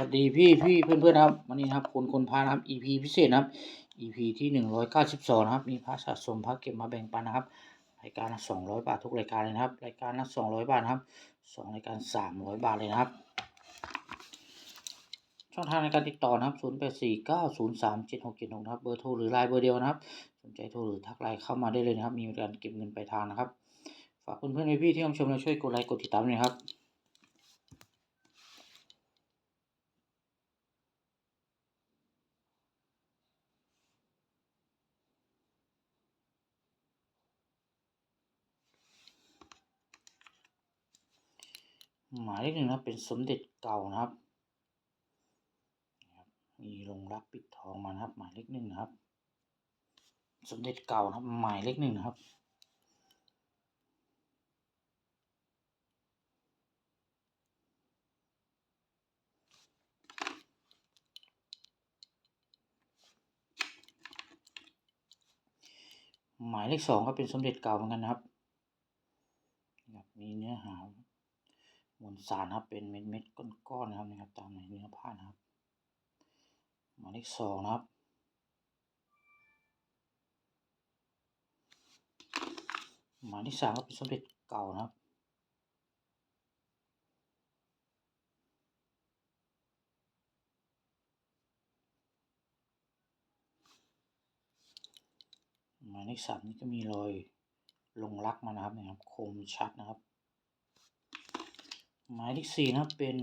วัสดีพี่พี่เพื่อนเพื่อนครับวันนี้ครับคนคนพานะครับ EP พิเศษนะครับ EP ที่หนึ่งร้อยเก้าสิบสองนะครับ มีพระสะสมพระเก็บมาแบ่งปันนะครับรายการละสองร้อยบาททุกรายการเลยนะครับ รายการละสองร้อยบาทนะครับสองรายการสามร้อยบาทเลยนะครับ ช่องทางในการติดต่อนะครับศูนย์แปดสี่เก้าศูนย์สามเจ็ดหกเจ็ดหกนะครับเบอร์โทรหรือไลน์เบอร์เดียวนะครับ สนใจโทรหรือทักไลน์เข้ามาได้เลยนะครับ มีการเก็บเงินปลายทางนะครับฝากเพื่อนๆพี่ๆที่เข้ามชมและช่วยกดไลค์กดติดตามด้วยครับ หมายเลขหนึ่งนะเป็นสมเด็จเก่านะครับ มีลงรักปิดทองมานะครับ หมายเลขหนึ่งนะครับ สมเด็จเก่านะครับ หมายเลขหนึ่งนะครับหมายเลขสองก็เป็นสมเด็จเก่าเหมือนกันนะครับ มีเนื้อหา มวลสารครับเป็นเม็ดเม็ดๆก้อนๆนะครับนะครับ ตามในเนื้อผ้านะครับหมายเลขสองนะครับหมายเลขสามก็เป็นสมเด็จเก่านะครับหมายเลขสามนี่ก็มีรอยลงรักมานะครับนะครับ คมชัดนะครับ หมายเลขสี่นะครับเป็น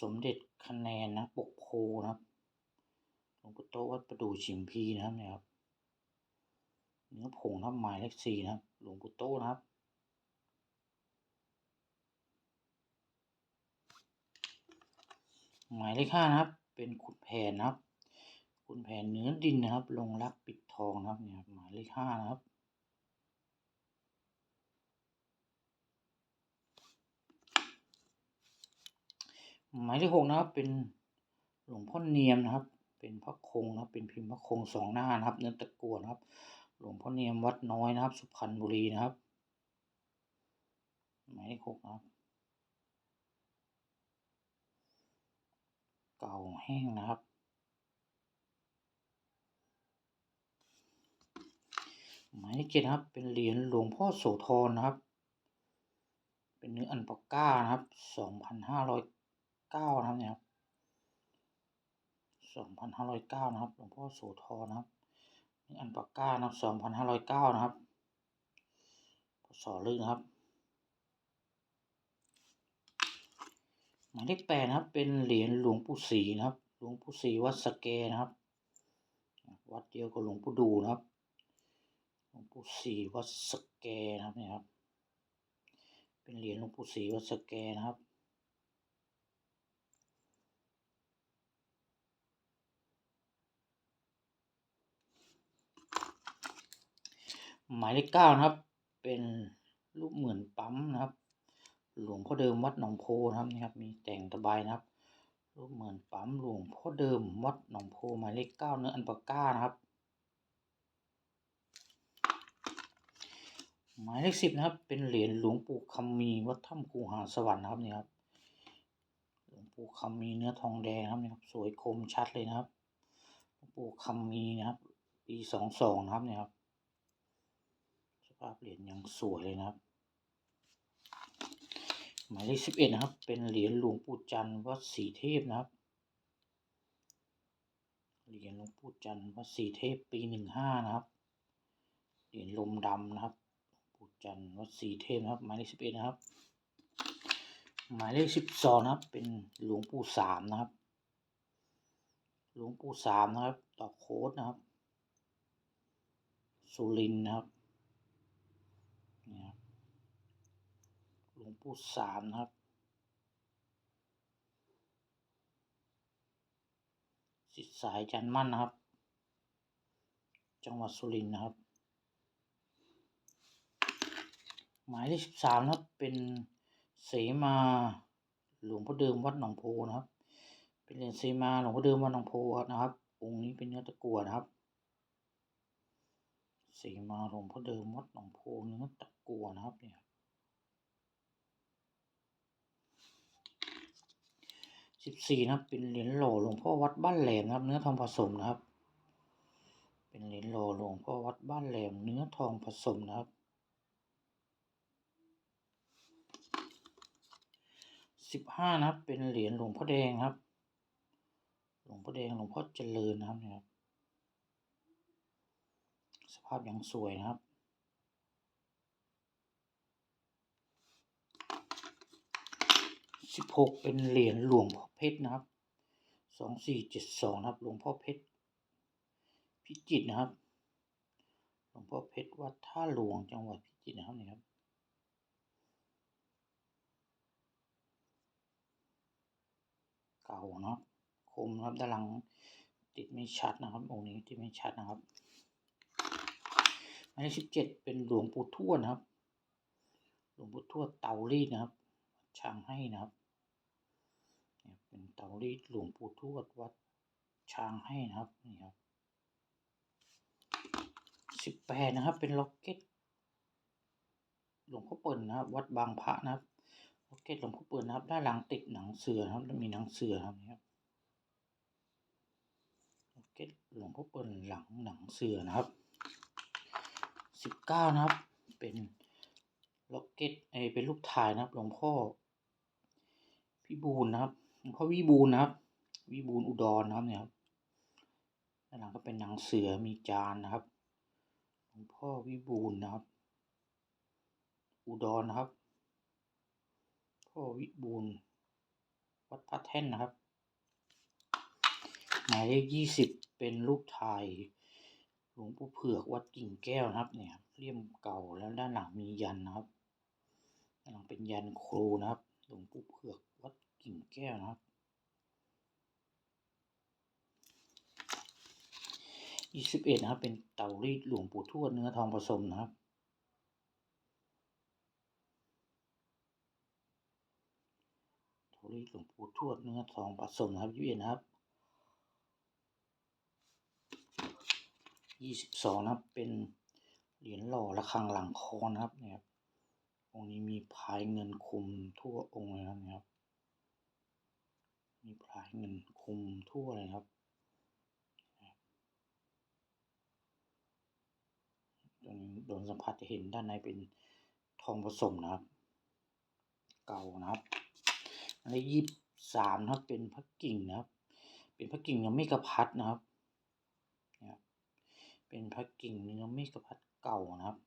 สมเด็จคะแนนนะปกโพนะครับหลวงปู่โตวัดประดู่ชิมพีนะครับเนี่ยครับเนื้อผงนะครับหมายเลขสี่นะครับหลวงปู่โตนะครับหมายเลขห้านะครับ เป็นขุดแผนนะครับขุดแผนเนื้อดินนะครับ ลงรักปิดทองนะครับเนี่ยหมายเลขห้านะครับ หมายเลขหกนะครับเป็นหลวงพ่อเนียมนะครับ เป็นพระคงนะครับ เป็นพิมพ์พระคงสองหน้านะครับ เนื้อตะกัวนะครับ หลวงพ่อเนียมวัดน้อยนะครับ สุพรรณบุรีนะครับ หมายเลขหกนะครับ เก่าแห้งนะครับหมายเลขเจ็ดนะครับ เป็นเหรียญหลวงพ่อโสธรนะครับ เป็นเนื้ออันปาก้านะครับสองพันห้าร้อย เก้านะครับเนี่ยครับสองพันห้าร้อยเก้านะครับหลวงพ่อโสธรนะครับนี่อันปาก้านะครับสองพันห้าร้อยเก้านะครับพศลึกนะครับหมายเลขแปดนะครับ เป็นเหรียญหลวงปู่ศรีนะครับ หลวงปู่ศรีวัดสเกนะครับ วัดเดียวกับหลวงปู่ดูนะครับ หลวงปู่ศรีวัดสเกนะครับเนี่ยครับ เป็นเหรียญหลวงปู่ศรีวัดสเกนะครับ หมายเลขเก้านะครับ เป็นรูปเหมือนปั๊มนะครับ หลวงพ่อเดิมวัดหนองโพนะครับนี่ครับ มีแต่งตะไบนะครับ รูปเหมือนปั๊มหลวงพ่อเดิมวัดหนองโพหมายเลขเก้าเนื้ออันปาก้านะครับ หมายเลขสิบนะครับ เป็นเหรียญหลวงปู่คำมีวัดถ้ำกูหาสวรรค์นะครับนี่ครับหลวงปู่คำมีเนื้อทองแดงครับนี่ครับสวยคมชัดเลยนะครับหลวงปู่คำมีนะครับปีสองสองนะครับเนี่ยครับ เหรียญยังสวยเลยนะครับ หมายเลขสิบเอ็ดนะครับ เป็นเหรียญหลวงปู่จันทร์วัดศรีเทพนะครับ เหรียญหลวงปู่จันทร์วัดศรีเทพปีหนึ่งห้านะครับ เหรียญลมดำนะครับหลวงปู่จันทร์วัดศรีเทพนะครับ หมายเลขสิบเอ็ดนะครับ หมายเลขสิบสองนะครับ เป็นหลวงปู่สามนะครับ หลวงปู่สามนะครับ ต่อโค้ดนะครับสุรินทร์นะครับ นี่ครับหลวงปู่สามนะครับสิทธิสายจันมั่นนะครับ จังหวัดสุรินทร์นะครับ หมายเลขสิบสามนะครับ เป็นเสมาหลวงพ่อเดิมวัดหนองโพนะครับ เป็นเหรียญเสมาหลวงพ่อเดิมวัดหนองโพนะครับองค์นี้เป็นเนื้อตะกั่วนะครับ สีมาหลวงพ่อเดิมวัดหนองโพเนื้อตะกัวนะครับเนี่ยสิบสี่นะครับ เป็นเหรียญหล่อหลวงพ่อวัดบ้านแหลมนะครับ เนื้อทองผสมนะครับ เป็นเหรียญหล่อหลวงพ่อวัดบ้านแหลม เนื้อทองผสมนะครับสิบห้านะครับ เป็นเหรียญหลวงพ่อแดงครับ หลวงพ่อแดงหลวงพ่อเจริญนะครับเนี่ย ภาพยังสวยนะครับ สิบหกเป็นเหรียญหลวงพ่อเพชรนะครับ สองสี่เจ็ดสองนะครับ หลวงพ่อเพชร พิจิตรนะครับ หลวงพ่อเพชรวัดท่าหลวงจังหวัดพิจิตรนะครับนี่ครับเก่าเนาะคมนะครับด้านหลังติดไม่ชัดนะครับองค์นี้ติดไม่ชัดนะครับ หมายเลขสิบเจ็ดเป็นหลวงปู่ทวดนะครับ หลวงปู่ทวดเตารีดนะครับช้างให้นะครับเนี่ยเป็นเตารีดหลวงปู่ทวดวัดช้างให้นะครับนี่ครับสิบแปดนะครับ เป็นล็อกเก็ตหลวงพ่อเปิ่นะครับ วัดบางพระนะครับล็อกเก็ตหลวงพ่อเปิ่นะครับ ด้านหลังติดหนังเสือครับมีหนังเสือครับนี่ครับล็อกเก็ตหลวงพ่อเปิ่นหลังหนังเสือนะครับ สิบเก้านะครับ เป็นล็อกเก็ตเอเป็นรูปถ่ายนะครับ หลวงพ่อพี่บูลนะครับหลวงพ่อวิบูลนะครับ วิบูลอุดรนะครับเนี่ยครับด้านหลังก็เป็นหนังเสือมีจานนะครับ หลวงพ่อวิบูลนะครับ อุดรนะครับ พ่อวิบูลวัดพระแท่นนะครับ หมายเลขยี่สิบเป็นรูปถ่าย หลวงปู่เผือกวัดกิ่งแก้วนะครับเนี่ยเลี่ยมเก่าแล้วด้านหลังมียันนะครับด้านหลังเป็นยันครูนะครับ หลวงปู่เผือกวัดกิ่งแก้วนะครับยี่สิบเอ็ดนะครับ เป็นเตารีดหลวงปู่ทวดเนื้อทองผสมนะครับเตารีดหลวงปู่ทวดเนื้อทองผสมนะครับยี่สิบเอ็ดนะครับ ยี่สิบสองนะครับ เป็นเหรียญหล่อระฆังหลังคอนะครับเนี่ยองค์นี้มีพายเงินคุมทั่วองค์เลยนะครับ มีพายเงินคุมทั่วเลยครับตรงนี้โดนสัมผัสจะเห็นด้านในเป็นทองผสมนะครับ เก่านะครับ อันนี้ยี่สามนะครับเป็นพระกิ่งนะครับ เป็นพระกิ่งเนื้อเมกะพัดนะครับ เป็นพระกิ่งเนื้อเมกะพัดเก่านะครับ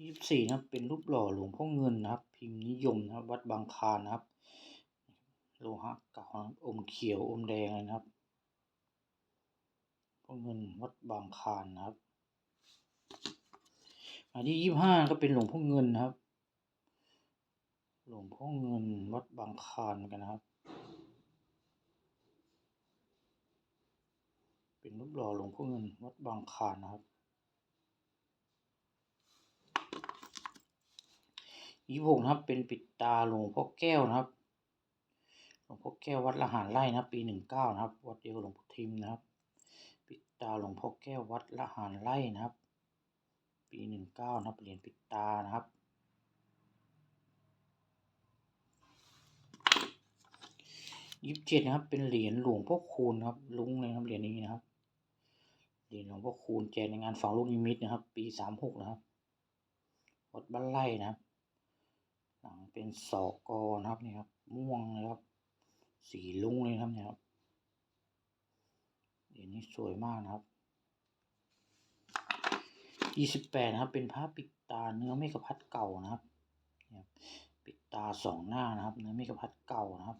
ยี่สิบสี่นะเป็นรูปหล่อหลวงพ่อเงินนะครับ พิมพ์นิยมนะครับ วัดบางคานนะครับ โลหะเก่านะอมเขียวอมแดงเลยนะครับพ่อเงินวัดบางคานนะครับอันที่ยี่ห้าก็เป็นหลวงพ่อเงินนะครับ หลวงพ่อเงินวัดบางคานกันนะครับ เป็นรูปหล่อหลวงพ่อเงินวัดบางคลานนะครับยี่หกนะครับ เป็นปิดตาหลวงพ่อแก้วนะครับ หลวงพ่อแก้ววัดละหารไร่นะปีหนึ่งเก้านะครับ วัดเดียวหลวงพ่อทิมนะครับ ปิดตาหลวงพ่อแก้ววัดละหารไร่นะครับ ปีหนึ่งเก้านะครับเหรียญปิดตานะครับยี่สิบเจ็ดนะครับ เป็นเหรียญหลวงพ่อคูณครับ ลุงเลยครับเหรียญนี้นะครับ เหรีหลวงพ่อคูณแจกในงานฝังลูกนิมิตนะครับ ปีสามหกนะครับวัดบ้านไร่นะครับ หลังเป็นสอกอนะครับนี่ครับ ม่วงนะครับ สีลุงเลยครับเนี่ยครับเหรียญนี้สวยมากนะครับยี่สิบแปดนะครับ เป็นผ้าปิดตาเนื้อเมกะพัดเก่านะครับนี่ยปิดตาสองหน้านะครับ เนื้อเมกะพัดเก่านะครับ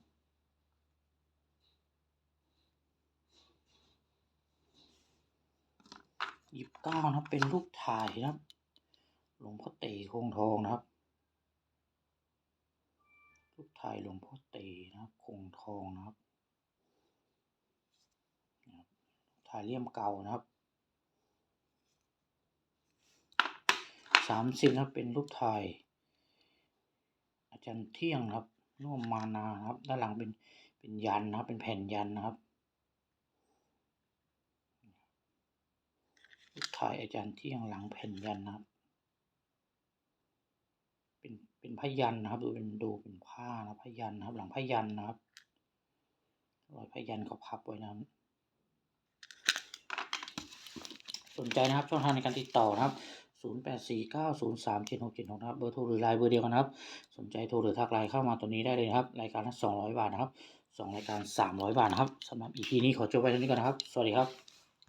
ยี่สิบเก้านะครับเป็นรูปถ่ายนะครับหลวงพ่อเต๋คงทองนะครับ รูปถ่ายหลวงพ่อเต๋นะครับ คงทองนะครับถ่ายเลี่ยมเก่านะครับสามสิบนะครับเป็นรูปถ่าย อาจารย์เที่ยงนะครับน่วมมานานะครับ ด้านหลังเป็นเป็นยันนะครับ เป็นแผ่นยันนะครับ รูป ถ่ายอาจารย์เที่ยงหลังแผ่นยันนะครับ เป็นเป็นพยันนะครับ ดูเป็นดูเป็นผ้านะพยันนะครับ หลังพยันนะครับรอยพยันเขาพับไว้นะครับสนใจนะครับช่องทางในการติดต่อนะครับ 0849037676 นะครับ เบอร์โทรหรือไลน์เบอร์เดียวกันนะครับ สนใจโทรหรือทักไลน์เข้ามาตัวนี้ได้เลยครับรายการละ200 บาทนะครับ 2 รายการ 300 บาทนะครับสำหรับ EP นี้ขอจบไว้เท่านี้ก่อนนะครับ สวัสดีครับ